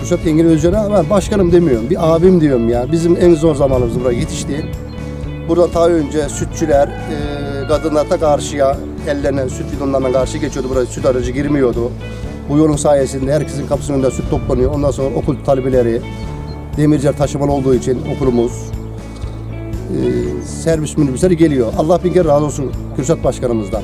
Kürşat Engin Özcan'a ben başkanım demiyorum. Bir abim diyorum ya. Bizim en zor zamanımız buraya yetişti. Burada daha önce sütçüler e, kadınlara karşıya ellerine süt bidonlarına karşı geçiyordu. Buraya süt aracı girmiyordu. Bu yolun sayesinde herkesin kapısının önünde süt toplanıyor. Ondan sonra okul talebeleri, demirciler taşımalı olduğu için okulumuz, e, servis minibüsleri geliyor. Allah bin kere razı olsun Kürşat Başkanımızdan.